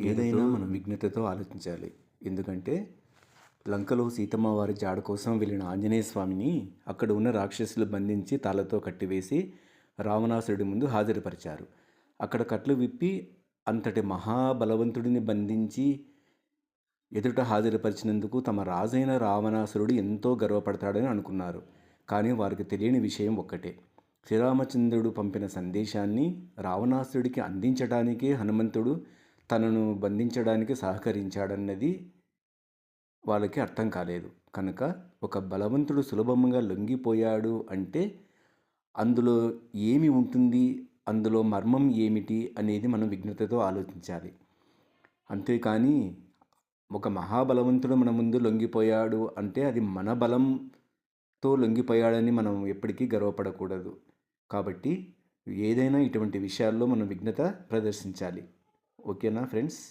ఏదైనా మనం విఘ్నతతో ఆలోచించాలి. ఎందుకంటే లంకలో సీతమ్మ వారి జాడ కోసం వెళ్ళిన ఆంజనేయ స్వామిని అక్కడ ఉన్న రాక్షసులు బంధించి తాళ్ళతో కట్టివేసి రావణాసురుడి ముందు హాజరుపరిచారు. అక్కడ కట్లు విప్పి అంతటి మహాబలవంతుడిని బంధించి ఎదుట హాజరుపరిచినందుకు తమ రాజైన రావణాసురుడు ఎంతో గర్వపడతాడని అనుకున్నారు. కానీ వారికి తెలియని విషయం ఒక్కటే. శ్రీరామచంద్రుడు పంపిన సందేశాన్ని రావణాసురుడికి అందించడానికే హనుమంతుడు తనను బంధించడానికి సహకరించాడన్నది వాళ్ళకి అర్థం కాలేదు. కనుక ఒక బలవంతుడు సులభంగా లొంగిపోయాడు అంటే అందులో ఏమి ఉంటుంది? అందులో మర్మం ఏమిటి? అనేది మనం విఘ్నతతో ఆలోచించాలి. అంతేకాని ఒక మహాబలవంతుడు మన ముందు లొంగిపోయాడు అంటే అది మన బలంతో లొంగిపోయాడని మనం ఎప్పటికీ గర్వపడకూడదు. కాబట్టి ఏదైనా ఇటువంటి విషయాల్లో మనం విఘ్నత ప్రదర్శించాలి. ఓకేనా ఫ్రెండ్స్